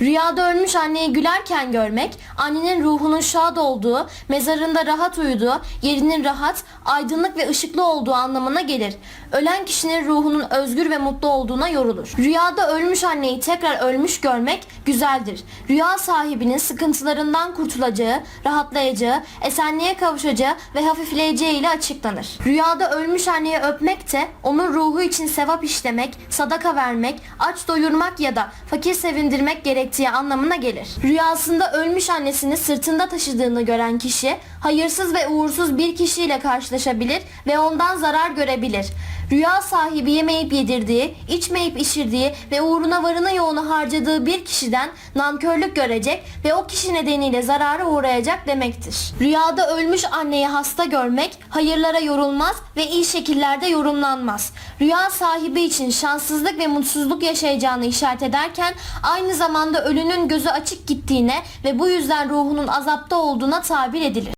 Rüyada ölmüş anneyi gülerken görmek, annenin ruhunun şad olduğu, mezarında rahat uyuduğu, yerinin rahat, aydınlık ve ışıklı olduğu anlamına gelir. Ölen kişinin ruhunun özgür ve mutlu olduğuna yorulur. Rüyada ölmüş anneyi tekrar ölmüş görmek güzeldir. Rüya sahibinin sıkıntılarından kurtulacağı, rahatlayacağı, esenliğe kavuşacağı ve hafifleyeceği ile açıklanır. Rüyada ölmüş anneyi öpmek de onun ruhu için sevap işlemek, sadaka vermek, aç doyurmak ya da fakir sevindirmek gerektiği anlamına gelir. Rüyasında ölmüş annesini sırtında taşıdığını gören kişi hayırsız ve uğursuz bir kişiyle karşılaşabilir ve ondan zarar görebilir. Rüya sahibi yemeyip yedirdiği, içmeyip içirdiği ve uğruna varını yoğunu harcadığı bir kişiden nankörlük görecek ve o kişi nedeniyle zarara uğrayacak demektir. Rüyada ölmüş anneyi hasta görmek hayırlara yorulmaz ve iyi şekillerde yorumlanmaz. Rüya sahibi için şanssızlık ve mutsuzluk yaşayacağını işaret ederken aynı zamanda ölünün gözü açık gittiğine ve bu yüzden ruhunun azapta olduğuna tabir edilir.